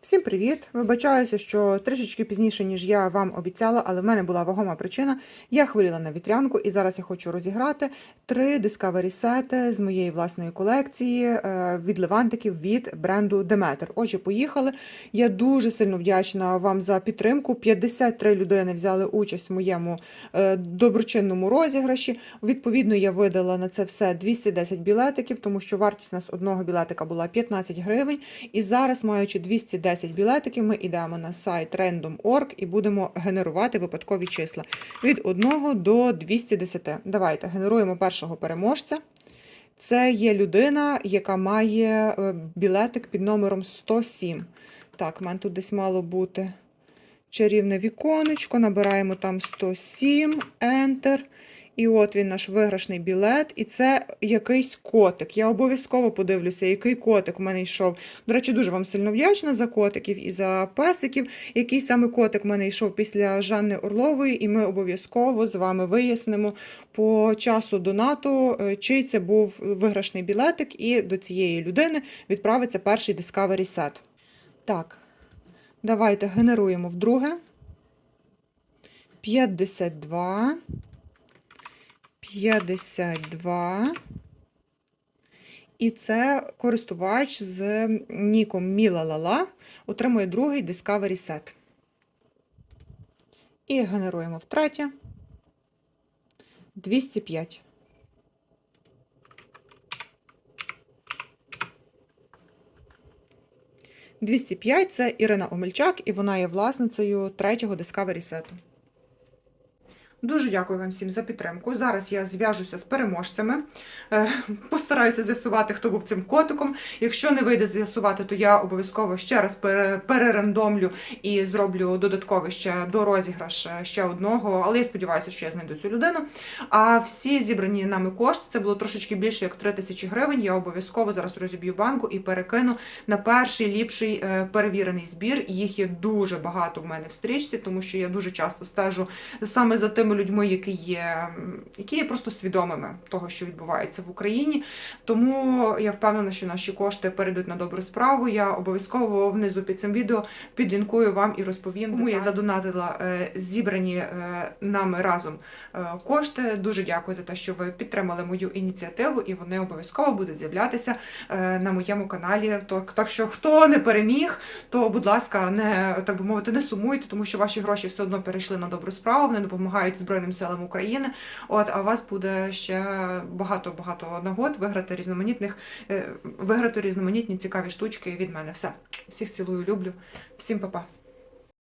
Всім привіт! Вибачаюся, що трішечки пізніше, ніж я вам обіцяла, але в мене була вагома причина. Я хворіла на вітрянку, і зараз я хочу розіграти три Discovery сети з моєї власної колекції е, від левантиків від бренду Demeter. Отже, поїхали. Я дуже сильно вдячна вам за підтримку. 53 людини взяли участь в моєму е, доброчинному розіграші. Відповідно, я видала на це все 210 білетиків, тому що вартість нас одного білетика була 15 гривень. І зараз, маючи 210 білетиків, ми йдемо на сайт random.org і будемо генерувати випадкові числа від 1 до 210. Давайте генеруємо першого переможця. Це є людина, яка має е, білетик під номером 107. Так, в мене тут десь мало бути чарівне віконечко. Набираємо там 107, Enter. І от він наш виграшний білет, і це якийсь котик. Я обов'язково подивлюся, який котик у мене йшов. До речі, дуже вам сильно вдячна за котиків і за песиків. Який саме котик у мене йшов після Жанни Орлової, і ми обов'язково з вами вияснимо по часу донату, е, чий це був виграшний білетик, і до цієї людини відправиться перший Discovery Set. Так, давайте генеруємо вдруге. 52. 52. І це користувач з ніком Мілалала отримує другий Discovery Set. І генеруємо втретє. 205. «205» – це Ірина Омельчак, і вона є власницею третього Discovery сету. Дуже дякую вам всім за підтримку. Зараз я зв'яжуся з переможцями, Е, постараюся з'ясувати, хто був цим котиком. Якщо не вийде з'ясувати, то я обов'язково ще раз пере- перерандомлю і зроблю додатковий ще до розіграш е, ще одного. Але я сподіваюся, що я знайду цю людину. А всі зібрані нами кошти, це було трошечки більше як 3 тисячі гривень. Я обов'язково зараз розіб'ю банку і перекину на перший ліпший е, перевірений збір. Їх є дуже багато в мене в стрічці, тому що я дуже часто стежу саме за тими людьми, які є, які є просто свідомими того, що відбувається в Україні. Тому я впевнена, що наші кошти перейдуть на добру справу. Я обов'язково внизу під цим відео підлінкую вам і розповім. Тому я задонатила е, зібрані е, нами разом е, кошти. Дуже дякую за те, що ви підтримали мою ініціативу, і вони обов'язково будуть з'являтися на моєму каналі. Так що хто не переміг, то будь ласка, не так би мовити, не сумуйте, тому що ваші гроші все одно перейшли на добру справу. Вони допомагають Збройним силам України. От а у вас буде ще багато багато нагод виграти різноманітних, е, виграти різноманітні цікаві штучки від мене. Все, всіх цілую, люблю, всім па-па.